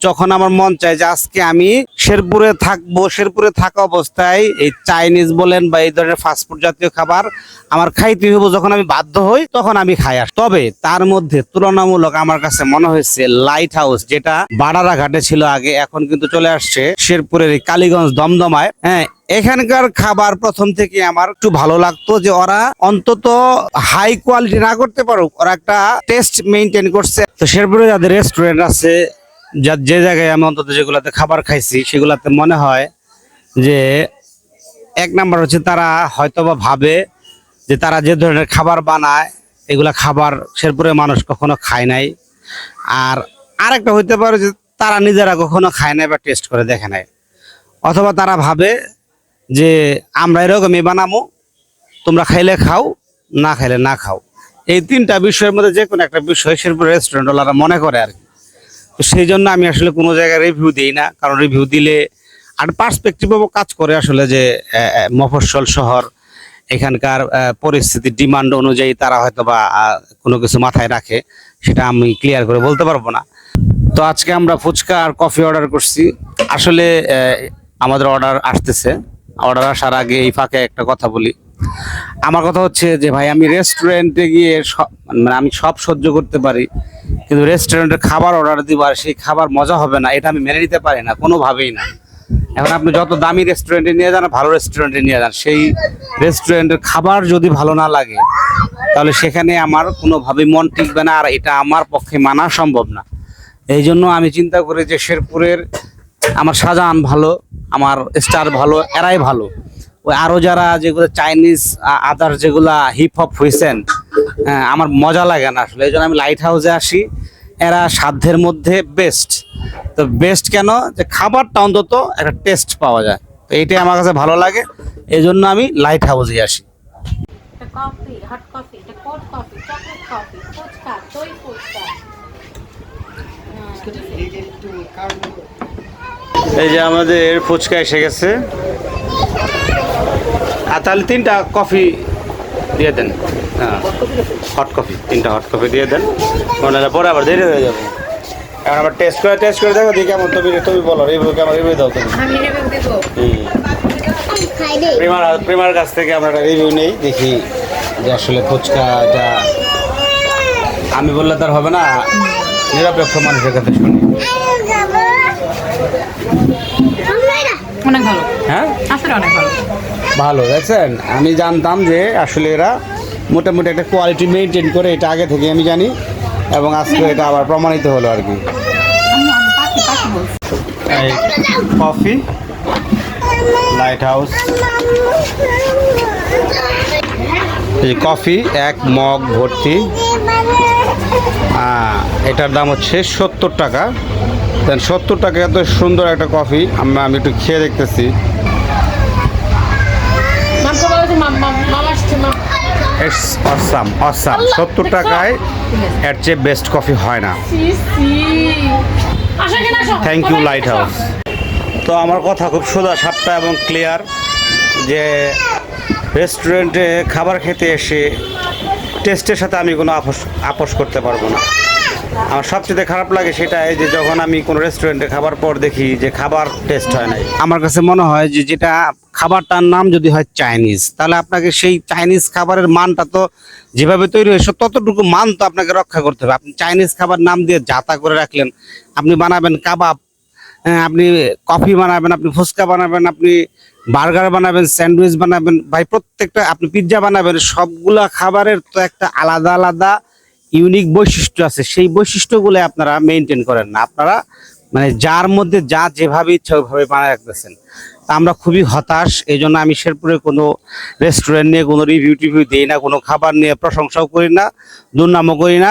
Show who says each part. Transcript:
Speaker 1: যখন আমার মন চায় যে আজকে আমি শেরপুরে থাকব, শেরপুরে থাকা অবস্থায় এই চাইনিজ বলেন বা এই ধরনের ফাস্টফুড জাতীয় খাবার আমার খাইতে হইব যখন আমি বাধ্য হই, তখন আমি খাই আস তবে তার মধ্যে তুলনামূলক আমার কাছে মনে হয়েছে লাইট হাউস যেটা বাড়ারা ঘাটে ছিল আগে, এখন কিন্তু চলে আসছে শেরপুরের এই কালীগঞ্জ দমদমায়। হ্যাঁ এখানকার খাবার প্রথম থেকে আমার একটু ভালো লাগতো যে ওরা অন্তত হাই কোয়ালিটি না করতে পারুক, ওরা একটা টেস্ট মেনটেন করছে। তো শেরপুরে যাদের রেস্টুরেন্ট আছে যা যে জায়গায় আমি অন্তত যেগুলাতে খাবার খাইছি, সেগুলাতে মনে হয় যে এক নাম্বার হচ্ছে তারা হয়তোবা ভাবে যে তারা যে ধরনের খাবার বানায়, এগুলা খাবার শেরপুরের মানুষ কখনো খায় নাই। আর আরেকটা হইতে পারে যে তারা নিজেরা কখনো খায় নাই বা টেস্ট করে দেখে নাই। অথবা তারা ভাবে যে আমরা এরকমই বানাবো তোমরা খাইলে খাও, না খাইলে না খাও। এই তিনটা বিষয়ের মধ্যে যে কোনো একটা বিষয় শেরপুর রেস্টুরেন্টওয়ালারা মনে করে আর কি। তো সেই জন্য আমি আসলে কোনো জায়গায় রিভিউ দিই না। কারণ রিভিউ দিলে আর পার্সপেক্টিভও কাজ করে আসলে যে মফস্বল শহর এখানকার আহ, পরিস্থিতি ডিমান্ড অনুযায়ী তারা হয়তো বা কোনো কিছু মাথায় রাখে সেটা আমি ক্লিয়ার করে বলতে পারব না। তো আজকে আমরা ফুচকা আর কফি অর্ডার করছি। আসলে আমাদের অর্ডার আসতেছে। অর্ডার আসার আগে এই ফাঁকে একটা কথা বলি। আমার কথা হচ্ছে যে ভাই, আমি রেস্টুরেন্টে গিয়ে মানে আমি সব সহ্য করতে পারি, কিন্তু রেস্টুরেন্টের খাবার অর্ডার দিব আর সেই খাবার মজা হবে না, এটা আমি মেনে নিতে পারি না, কোনোভাবেই না। এখন আপনি যত দামি রেস্টুরেন্টে নিয়ে যান, ভালো রেস্টুরেন্টে নিয়ে যান, সেই রেস্টুরেন্টের খাবার যদি ভালো না লাগে, তাহলে সেখানে আমার কোনোভাবেই মন টিকবে না আর এটা আমার পক্ষে মানা সম্ভব না। এই জন্য আমি চিন্তা করি যে শেরপুরের আমার শাহজাহান ভালো, আমার স্টার ভালো, এরাই ভালো। ওই আরও যারা যেগুলো চাইনিজ আদার যেগুলা হিপ হপ হয়েছেন হ্যাঁ, আমার মজা লাগে না আসলে। এই জন্য আমি লাইট হাউসে আসি। এরা সাধ্যের মধ্যে বেস্ট তো বেস্ট কেন? যে খাবারটা অন্তত একটা টেস্ট পাওয়া যায়। তো এইটাই আমার কাছে ভালো লাগে। এই জন্য আমি লাইট হাউসে আসি।
Speaker 2: এটা কফি হট কফি এটা cold coffee chocolate coffee phuchka দই ফুচকা।
Speaker 1: এই যে আমাদের ফুচকা এসে গেছে। আর তাহলে তিনটা কফি দিয়ে দেন। হ্যাঁ। হট কফি তিনটা হট কফি দিয়ে দেন। মনে হলে পরে আবার দেরি হয়ে যাবে। এখন আবার টেস্ট করে টেস্ট করে দেখো দেখি কেমন তুমি তুমি বলো রিভিউ কেমন রিভিউ দাও তুমি।
Speaker 2: আমি রিভিউ দেব।
Speaker 1: হুম। প্রেমার প্রেমার কাছ থেকে আমরা একটা রিভিউ নেই দেখি যে আসলে ফুচকা ফুচকাটা আমি বললে তার হবে না নিরপেক্ষ মানুষের কাছে শুনি।
Speaker 2: অনেক ভালো।
Speaker 1: হ্যাঁ?
Speaker 2: আসলে অনেক ভালো।
Speaker 1: ভালো দেখছেন? আমি জানতাম যে আসলে এরা মোটামুটি একটা কোয়ালিটি মেনটেন করে এটা আগে থেকে আমি জানি এবং আজকে এটা আবার প্রমাণিত হলো আর কি। কফি লাইট হাউস এই কফি এক মগ ভর্তি। এটার দাম হচ্ছে সত্তর টাকা। দেন সত্তর টাকা এত সুন্দর একটা কফি আমি আমি একটু খেয়ে দেখতেছি। ইটস অসাম অসাম সত্তর টাকায় এর চেয়ে বেস্ট কফি হয় না। থ্যাংক ইউ লাইট হাউস তো আমার কথা খুব সোজা সাপটা এবং ক্লিয়ার যে রেস্টুরেন্টে খাবার খেতে এসে টেস্টের সাথে আমি কোনো আপোষ আপোষ করতে পারব না। আমার সবচেয়ে খারাপ লাগে সেটা এই যে যখন আমি কোনো রেস্টুরেন্টে খাবার পর দেখি যে খাবার টেস্ট হয় নাই। আমার কাছে মনে হয় যে যেটা খাবারটার নাম যদি হয় চাইনিজ তাহলে আপনাকে সেই চাইনিজ খাবারের মানটা তো যেভাবে তৈরি হয়েছে ততটুকু মান তো আপনাকে রক্ষা করতে হবে। আপনি চাইনিজ খাবার নাম দিয়ে জাতা করে রাখলেন আপনি বানাবেন কাবাব হ্যাঁ, আপনি কফি বানাবেন আপনি ফুচকা বানাবেন আপনি বার্গার বানাবেন স্যান্ডউইচ বানাবেন ভাই প্রত্যেকটা আপনি পিৎজা বানাবেন সবগুলা খাবারের তো একটা আলাদা আলাদা ইউনিক বৈশিষ্ট্য আছে, সেই বৈশিষ্ট্যগুলো আপনারা মেনটেন করেন না। আপনারা মানে যার মধ্যে যা যেভাবে ইচ্ছা ওইভাবে বানায় রাখতেছেন। তা আমরা খুবই হতাশ এই জন্য আমি শেরপুরে কোনো রেস্টুরেন্ট নিয়ে কোনো রিভিউ টিভিউ দিই না, কোনো খাবার নিয়ে প্রশংসাও করি না, দুর্নামও করি না।